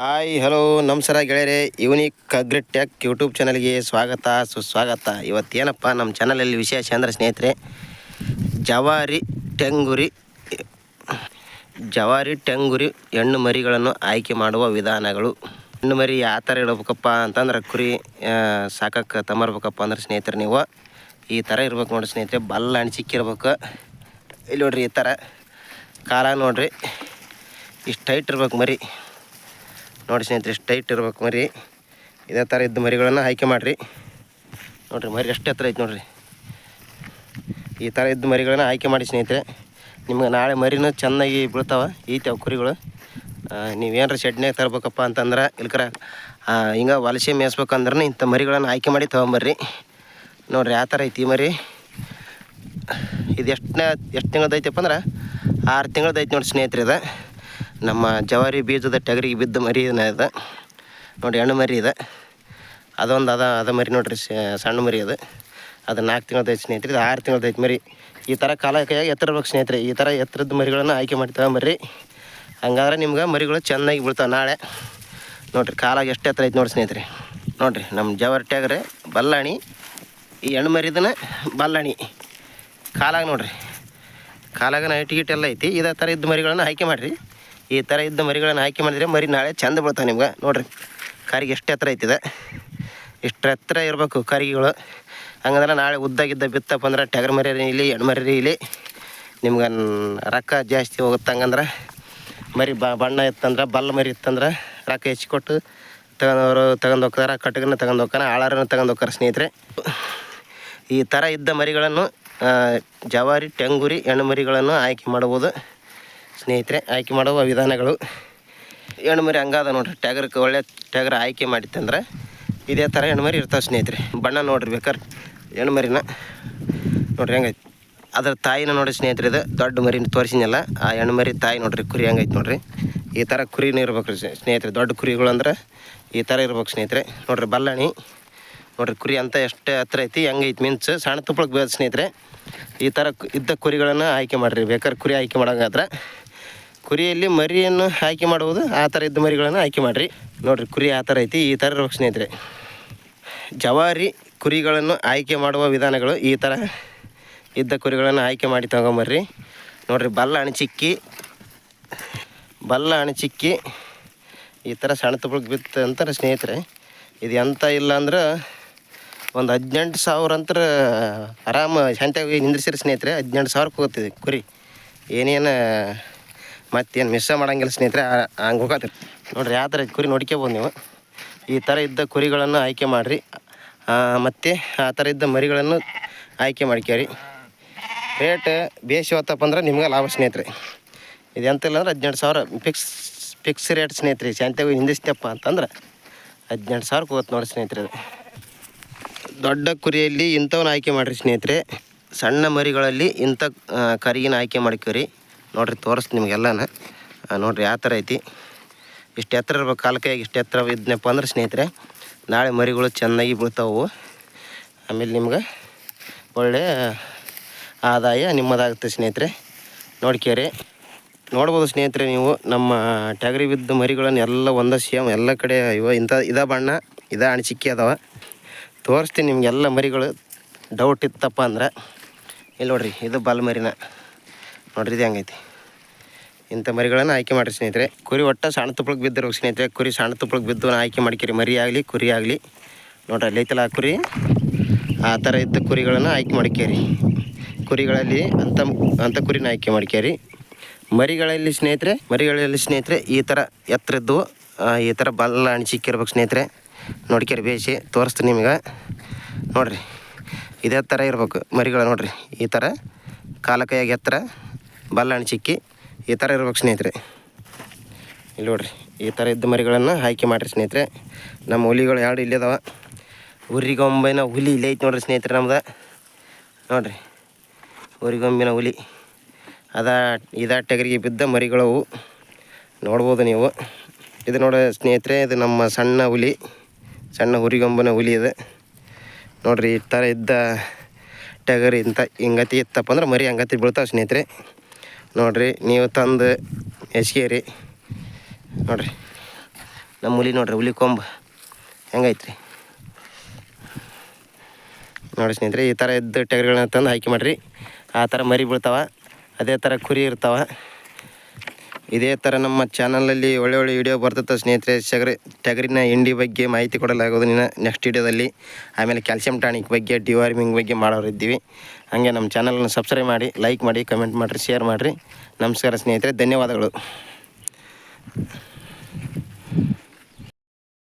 Hi, hello, ನಮಸ್ಕಾರ ಗೆಳೆಯರೆ. Unique agri tech YouTube ಚಾನಲ್ಗೆ ಸ್ವಾಗತ, ಸುಸ್ವಾಗತ. ಇವತ್ತೇನಪ್ಪ ನಮ್ಮ ಚಾನಲಲ್ಲಿ ವಿಶೇಷ ಅಂದರೆ ಸ್ನೇಹಿತರೆ, ಜವಾರಿ ಟೆಂಗುರಿ ಜವಾರಿ ಟೆಂಗುರಿ ಹೆಣ್ಣು ಮರಿಗಳನ್ನು ಆಯ್ಕೆ ಮಾಡುವ ವಿಧಾನಗಳು. ಹೆಣ್ಣು ಮರಿ ಯಾವ ಥರ ಇಡಬೇಕಪ್ಪ ಅಂತಂದ್ರೆ ಕುರಿ ಸಾಕಕ್ಕೆ ತಮರ್ಬೇಕಪ್ಪ ಅಂದ್ರೆ ಸ್ನೇಹಿತರೆ ನೀವು. ಈ ಥರ ಇರ್ಬೇಕು ನೋಡಿರಿ ಸ್ನೇಹಿತರೆ, ಬಲ್ಲ ಅಣಿಸಿಕ್ಕಿರ್ಬೇಕು ಇಲ್ಲಿ ನೋಡ್ರಿ ಈ ಥರ. ಕಾಲ ನೋಡ್ರಿ, ಇಷ್ಟು ಟೈಟ್ ಇರ್ಬೇಕು ಮರಿ. ನೋಡಿ ಸ್ನೇಹಿತರೆ ಇಷ್ಟು ಟೈಟ್ ಇರ್ಬೇಕು ಮರಿ. ಇದೇ ಥರ ಇದ್ದ ಮರಿಗಳನ್ನು ಆಯ್ಕೆ ಮಾಡಿರಿ. ನೋಡಿರಿ, ಮರಿ ಎಷ್ಟು ಎತ್ತರ ಐತೆ ನೋಡಿರಿ. ಈ ಥರ ಇದ್ದ ಮರಿಗಳನ್ನು ಆಯ್ಕೆ ಮಾಡಿ ಸ್ನೇಹಿತರೆ. ನಿಮ್ಗೆ ನಾಳೆ ಮರಿನೂ ಚೆನ್ನಾಗಿ ಬೀಳ್ತಾವೆ ಈತಾವ ಕುರಿಗಳು. ನೀವೇನಾರ ಶೆಡ್ನಾಗ ತರ್ಬೇಕಪ್ಪ ಅಂತಂದ್ರೆ, ಇಲ್ಕರ ಹಿಂಗೆ ವಲಸೆ ಮೇಯಿಸ್ಬೇಕಂದ್ರೆ ಇಂಥ ಮರಿಗಳನ್ನು ಆಯ್ಕೆ ಮಾಡಿ ತೊಗೊಂಬರ್ರಿ. ನೋಡಿರಿ, ಆ ಥರ ಐತಿ ಮರಿ. ಇದು ಎಷ್ಟನೇ ಎಷ್ಟು ತಿಂಗಳದೈತಪ್ಪ ಅಂದ್ರೆ? ಆರು ತಿಂಗಳದೈತೆ ನೋಡಿ ಸ್ನೇಹಿತರೆ ಇದು. ನಮ್ಮ ಜವಾರಿ ಬೀಜದ ಟಗರಿಗೆ ಬಿದ್ದ ಮರಿ ಇದೆ. ನೋಡಿ, ಹೆಣ್ಣು ಮರಿ ಇದೆ. ಅದೊಂದು ಅದ ಅದ ಮರಿ ನೋಡ್ರಿ ಸಣ್ಣ ಮರಿ ಅದು. ಅದು ನಾಲ್ಕು ತಿಂಗಳ ಐತೆ ಸ್ನೇಹಿತರೆ, ಇದು ಆರು ತಿಂಗಳ ಮರಿ. ಈ ಥರ ಕಾಲ ಎತ್ತರ ಇರ್ಬೇಕು ಸ್ನೇಹಿತರೆ. ಈ ಥರ ಎತ್ತರದ ಮರಿಗಳನ್ನು ಆಯ್ಕೆ ಮಾಡ್ತೇವೆ ಮರಿ. ಹಂಗಾದ್ರೆ ನಿಮ್ಗೆ ಮರಿಗಳು ಚೆನ್ನಾಗಿ ಬೀಳ್ತಾವೆ ನಾಳೆ. ನೋಡಿರಿ, ಕಾಲಾಗ ಎಷ್ಟು ಎತ್ತರ ಐತೆ ನೋಡಿ ಸ್ನೇಹಿತರೆ. ನೋಡಿರಿ ನಮ್ಮ ಜವಾರಿ ಟ್ಯಾಗ್ರೆ ಬಲ್ಲಾಣಿ, ಈ ಹೆಣ್ಣು ಮರಿದನ ಬಲ್ಲಾಣಿ. ಕಾಲಾಗ ನೋಡಿರಿ. ಕಾಲಾಗ ನೈಟ್ ಗೀಟ್ ಎಲ್ಲ ಐತಿ. ಇದೇ ಥರ ಇದ್ದ ಮರಿಗಳನ್ನು ಆಯ್ಕೆ ಮಾಡಿರಿ. ಈ ಥರ ಇದ್ದ ಮರಿಗಳನ್ನು ಆಯ್ಕೆ ಮಾಡಿದರೆ ಮರಿ ನಾಳೆ ಚಂದ ಬೀಳ್ತಾವೆ ನಿಮ್ಗೆ. ನೋಡ್ರಿ, ಕಾರಿಗೆ ಎಷ್ಟು ಎತ್ತರ ಐತಿದೆ. ಇಷ್ಟು ಎತ್ತರ ಇರಬೇಕು ಕಾರಿಗೆಗಳು ಹಂಗಂದ್ರೆ ನಾಳೆ ಉದ್ದಾಗಿದ್ದ ಬಿತ್ತಪ್ಪ ಅಂದ್ರೆ ಟಗರ್ ಮರಿ ಇಲ್ಲಿ ಮರಿ ಇಲ್ಲಿ. ನಿಮ್ಗೆ ರೊಕ್ಕ ಜಾಸ್ತಿ ಹೋಗುತ್ತೆ ಹಂಗಂದ್ರೆ ಮರಿ ಬ, ಬಣ್ಣ ಇತ್ತಂದ್ರೆ, ಬಲ್ಲ ಮರಿ ಇತ್ತಂದ್ರೆ ರೊಕ್ಕ ಹೆಚ್ಚು ಕೊಟ್ಟು ತಗೊಂಡವರು ತಗೊಂಡು ಹೋಗ್ತಾರೆ, ಕಟ್ಟಗನ್ನ ತಗೊಂಡು ಹೋಗ್ತಾನೆ ಆಳಾರನ್ನು ತಗೊಂಡು ಹೋಗ್ತಾರೆ ಸ್ನೇಹಿತರೆ. ಈ ಥರ ಇದ್ದ ಮರಿಗಳನ್ನು ಜವಾರಿ, ಟೆಂಗುರಿ ಹೆಣ್ಣು ಮರಿಗಳನ್ನು ಆಯ್ಕೆ ಮಾಡಬಹುದು ಸ್ನೇಹಿತರೆ, ಆಯ್ಕೆ ಮಾಡುವ ವಿಧಾನಗಳು. ಹೆಣ್ಮರಿ ಮರಿ ಹಂಗಾದ ನೋಡ್ರಿ ಟ್ಯಾಗರ್ಗೆ ಒಳ್ಳೆ ಟ್ಯಾಗರ್ ಆಯ್ಕೆ ಮಾಡಿತ್ತಂದ್ರೆ ಇದೇ ಥರ ಹೆಣ್ಮರಿ ಮರಿ ಇರ್ತಾವೆ ಸ್ನೇಹಿತರೆ. ಬಣ್ಣ ನೋಡ್ರಿ ಬೇಕಾರೆ ಹೆಣ್ಮರಿನ ನೋಡ್ರಿ ಹೆಂಗೈತೆ. ಅದ್ರ ತಾಯಿನ ನೋಡಿ ಸ್ನೇಹಿತರೆ, ಇದು ದೊಡ್ಡ ಮರಿನ ತೋರಿಸಿನಲ್ಲ, ಆ ಹೆಣ್ಮರಿ ತಾಯಿ ನೋಡ್ರಿ, ಕುರಿ ಹೆಂಗೈತೆ ನೋಡ್ರಿ. ಈ ಥರ ಕುರಿನೂ ಇರ್ಬೇಕು ರೀ ಸ್ನೇಹಿತರೆ, ದೊಡ್ಡ ಕುರಿಗಳು ಅಂದ್ರೆ ಈ ಥರ ಇರ್ಬೇಕು ಸ್ನೇಹಿತರೆ. ನೋಡ್ರಿ ಬಲ್ಲಾಣಿ. ನೋಡ್ರಿ ಕುರಿ ಅಂತ ಎಷ್ಟು ಹತ್ರ ಐತಿ, ಹೆಂಗೈತಿ ಮಿಂಚು. ಸಣ್ಣ ತುಪ್ಪಳಕ್ಕೆ ಬೀಳ್ ಸ್ನೇಹಿತರೆ. ಈ ಥರ ಇದ್ದ ಕುರಿಗಳನ್ನು ಆಯ್ಕೆ ಮಾಡಿರಿ. ಬೇಕಾದ್ರೆ ಕುರಿ ಆಯ್ಕೆ ಮಾಡೋಂಗಾದ್ರೆ ಕುರಿಯಲ್ಲಿ ಮರಿಯನ್ನು ಆಯ್ಕೆ ಮಾಡುವುದು, ಆ ಥರ ಇದ್ದ ಮರಿಗಳನ್ನು ಆಯ್ಕೆ ಮಾಡಿರಿ. ನೋಡಿರಿ, ಕುರಿ ಆ ಥರ ಐತಿ, ಈ ಥರ ರಕ್ಷಣೆ ಸ್ನೇಹಿತರೆ. ಜವಾರಿ ಕುರಿಗಳನ್ನು ಆಯ್ಕೆ ಮಾಡುವ ವಿಧಾನಗಳು ಈ ಥರ ಇದ್ದ ಕುರಿಗಳನ್ನು ಆಯ್ಕೆ ಮಾಡಿ ತಗೊಂಬರ್ರಿ. ನೋಡಿರಿ ಬಲ್ಲ ಅಣಚಿಕ್ಕಿ ಬಲ್ಲ ಅಣಚಿಕ್ಕಿ ಈ ಥರ ಸಣ್ಣ ತುಪ್ಪಳಕ್ಕೆ ಬಿತ್ತು ಅಂತಾರೆ ಸ್ನೇಹಿತರೆ. ಇದು ಎಂಥ ಇಲ್ಲ ಅಂದ್ರೆ ಒಂದು ಹದಿನೆಂಟು ಸಾವಿರ ಅಂತರ ಆರಾಮ ಶಾಂತಿಯಾಗಿ ನಿಂದ್ರಿಸಿರಿ ಸ್ನೇಹಿತರೆ, ಹದಿನೆಂಟು ಸಾವಿರಕ್ಕೆ ಹೋಗುತ್ತಿದೆ ಕುರಿ. ಏನೇನು ಮತ್ತೇನು ಮಿಸ್ ಮಾಡಂಗಿಲ್ಲ ಸ್ನೇಹಿತರೆ ಹಂಗೆ ಹೋಗತ್ತೆ. ನೋಡಿರಿ ಯಾವ ಥರ ಕುರಿ ನೋಡ್ಕೋಬೋದು ನೀವು. ಈ ಥರ ಇದ್ದ ಕುರಿಗಳನ್ನು ಆಯ್ಕೆ ಮಾಡಿರಿ. ಮತ್ತು ಆ ಥರ ಇದ್ದ ಮರಿಗಳನ್ನು ಆಯ್ಕೆ ಮಾಡ್ಕೊಳ್ರಿ ರೇಟ್ ಬೇಸಿ ಹೋತಪ್ಪ ಅಂದ್ರೆ ನಿಮ್ಗೆ ಲಾಭ ಸ್ನೇಹಿತರೆ. ಇದು ಎಂತ ಇಲ್ಲ ಅಂದ್ರೆ ಹದಿನೆಂಟು ಸಾವಿರ ಫಿಕ್ಸ್ ಫಿಕ್ಸ್ ರೇಟ್ ಸ್ನೇಹಿತರೆ. ಶಾಂತಿಯಾಗಿ ನಿಂದಿಸ್ತಪ್ಪ ಅಂತಂದ್ರೆ ಹದಿನೆಂಟು ಸಾವಿರ ಹೋಗುತ್ತೆ ನೋಡಿ ಸ್ನೇಹಿತರೆ ಅದು ದೊಡ್ಡ ಕುರಿಯಲ್ಲಿ ಇಂಥವನ್ನ ಆಯ್ಕೆ ಮಾಡಿರಿ ಸ್ನೇಹಿತರೆ. ಸಣ್ಣ ಮರಿಗಳಲ್ಲಿ ಇಂಥ ಕರಿಗಿನ ಆಯ್ಕೆ ಮಾಡ್ಕೊರಿ ನೋಡ್ರಿ, ತೋರಿಸ್ತೀನಿ ನಿಮಗೆಲ್ಲನ. ನೋಡಿರಿ, ಯಾವ ಥರ ಐತಿ. ಇಷ್ಟು ಎತ್ತರ ಇರ್ಬೇಕು ಕಾಲಕ್ಕೆ ಇಷ್ಟು ಎತ್ತರ ಇದ್ನಪ್ಪ ಅಂದ್ರೆ ಸ್ನೇಹಿತರೆ, ನಾಳೆ ಮರಿಗಳು ಚೆನ್ನಾಗಿ ಬೀಳ್ತಾವು. ಆಮೇಲೆ ನಿಮ್ಗೆ ಒಳ್ಳೆ ಆದಾಯ ನಿಮ್ಮದಾಗುತ್ತೆ ಸ್ನೇಹಿತರೆ. ನೋಡ್ಕೇರಿ ನೋಡ್ಬೋದು ಸ್ನೇಹಿತರೆ ನೀವು, ನಮ್ಮ ಟ್ಯಾಗ್ರಿ ಬಿದ್ದ ಮರಿಗಳನ್ನು ಎಲ್ಲ ಒಂದೇ ಸೇಮ್, ಎಲ್ಲ ಕಡೆ ಇವ ಇಂಥ ಇದ ಬಣ್ಣ, ಇದ ಅಣಿಸಿಕೆ ಅದಾವ. ತೋರಿಸ್ತೀನಿ ನಿಮಗೆಲ್ಲ ಮರಿಗಳು ಡೌಟ್ ಇತ್ತಪ್ಪ ಅಂದ್ರೆ. ಇಲ್ಲಿ ನೋಡ್ರಿ, ಇದು ಬಲ್ ಮರಿನ ನೋಡ್ರಿ ಇದು ಹೆಂಗೈತಿ. ಇಂಥ ಮರಿಗಳನ್ನು ಆಯ್ಕೆ ಮಾಡಿರಿ ಸ್ನೇಹಿತರೆ. ಕುರಿ ಒಟ್ಟು ಸಣ್ಣ ತುಪ್ಪಳಕ್ಕೆ ಬಿದ್ದರು ಸ್ನೇಹಿತರೆ, ಕುರಿ ಸಣ್ಣ ತುಪ್ಪಳಕ್ಕೆ ಬಿದ್ದು ಆಯ್ಕೆ ಮಾಡ್ಕಿರಿ. ಮರಿ ಆಗಲಿ, ಕುರಿ ಆಗಲಿ. ನೋಡ್ರಿ ಅಲ್ಲಿ ಐತಲ್ಲ ಆ ಕುರಿ? ಆ ಥರ ಇದ್ದ ಕುರಿಗಳನ್ನು ಆಯ್ಕೆ ಮಾಡ್ಕ್ಯಾರಿ ಕುರಿಗಳಲ್ಲಿ ಅಂಥ ಅಂಥ ಕುರಿನ ಆಯ್ಕೆ ಮಾಡ್ಕ್ಯಾರಿ ಮರಿಗಳಲ್ಲಿ ಸ್ನೇಹಿತರೆ ಮರಿಗಳಲ್ಲಿ ಸ್ನೇಹಿತರೆ ಈ ಥರ ಎತ್ತರದ್ದು ಈ ಥರ ಬಲ್ಲ ಅಣಿಸಿಕ್ಕಿರ್ಬೇಕು ಸ್ನೇಹಿತರೆ. ನೋಡ್ಕೊರಿ ಬೇಸಿ ತೋರಿಸ್ತೀನಿ ನಿಮಗೆ. ನೋಡ್ರಿ, ಇದೇ ಥರ ಇರ್ಬೇಕು ಮರಿಗಳು ನೋಡ್ರಿ. ಈ ಥರ ಕಾಲ ಕೈಯಾಗ ಎತ್ತರ. ಬಲ್ಲ ಚಿಕ್ಕಿ, ಈ ಥರ ಇರ್ಬೇಕು ಸ್ನೇಹಿತರೆ. ಇಲ್ಲಿ ನೋಡ್ರಿ, ಈ ಥರ ಇದ್ದ ಮರಿಗಳನ್ನು ಆಯ್ಕೆ ಮಾಡಿರಿ ಸ್ನೇಹಿತರೆ. ನಮ್ಮ ಹುಲಿಗಳು ಎರಡು ಇಲ್ಲಿ ಅದಾವ. ಊರಿಗೊಂಬೆನ ಹುಲಿ ಇಲ್ಲೇ ಐತೆ ನೋಡ್ರಿ ಸ್ನೇಹಿತರೆ ನಮ್ದು. ನೋಡ್ರಿ, ಉರಿಗೊಂಬಿನ ಹುಲಿ. ಅದ, ಇದಾ ಟಗರಿಗೆ ಬಿದ್ದ ಮರಿಗಳವು. ನೋಡ್ಬೋದು ನೀವು. ಇದು ನೋಡಿ ಸ್ನೇಹಿತರೆ, ಇದು ನಮ್ಮ ಸಣ್ಣ ಹುಲಿ. ಸಣ್ಣ ಹುರಿಗೊಂಬನ ಹುಲಿ ಇದು. ನೋಡ್ರಿ, ಈ ಥರ ಇದ್ದ ಟಗರಿ ಇಂಥ ಹಿಂಗತಿ ಇತ್ತಪ್ಪ ಅಂದ್ರೆ ಮರಿ ಹಂಗತಿ ಬೀಳ್ತಾವೆ ಸ್ನೇಹಿತರೆ. ನೋಡ್ರಿ, ನೀವು ತಂದು ಹೆಚ್ಕೇರಿ ನೋಡ್ರಿ, ನಮ್ಮ ಹುಲಿ ನೋಡ್ರಿ, ಹುಲಿ ಕೊಂಬು. ಹೆಂಗೈತ್ರಿ? ನೋಡಿ ಸ್ನೇಹಿತರೆ, ಈ ಥರ ಇದ್ದ ಟೆಗರ್ಗಳನ್ನ ತಂದು ಹಾಕಿ ಮಾಡಿರಿ. ಆ ಥರ ಮರಿ ಬೀಳ್ತಾವೆ, ಅದೇ ಥರ ಕುರಿ ಇರ್ತಾವ. ಇದೇ ಥರ ನಮ್ಮ ಚಾನಲಲ್ಲಿ ಒಳ್ಳೆ ಒಳ್ಳೆ ವಿಡಿಯೋ ಬರ್ತದೆ ಸ್ನೇಹಿತರೆ. ಸಗರಿ ಟಗರಿನ ಹಿಂಡಿ ಬಗ್ಗೆ ಮಾಹಿತಿ ಕೊಡಲಾಗೋದು ನಿನ್ನ ನೆಕ್ಸ್ಟ್ ವಿಡಿಯೋದಲ್ಲಿ ಆಮೇಲೆ ಕ್ಯಾಲ್ಸಿಯಂ ಟಾನಿಕ್ ಬಗ್ಗೆ ಡಿವಾರ್ಮಿಂಗ್ ಬಗ್ಗೆ ಮಾಡೋರಿದ್ದೀವಿ ಹಾಗೆ ನಮ್ಮ ಚಾನಲನ್ನು ಸಬ್ಸ್ಕ್ರೈಬ್ ಮಾಡಿ ಲೈಕ್ ಮಾಡಿ ಕಮೆಂಟ್ ಮಾಡಿರಿ ಶೇರ್ ಮಾಡಿರಿ. ನಮಸ್ಕಾರ ಸ್ನೇಹಿತರೆ, ಧನ್ಯವಾದಗಳು.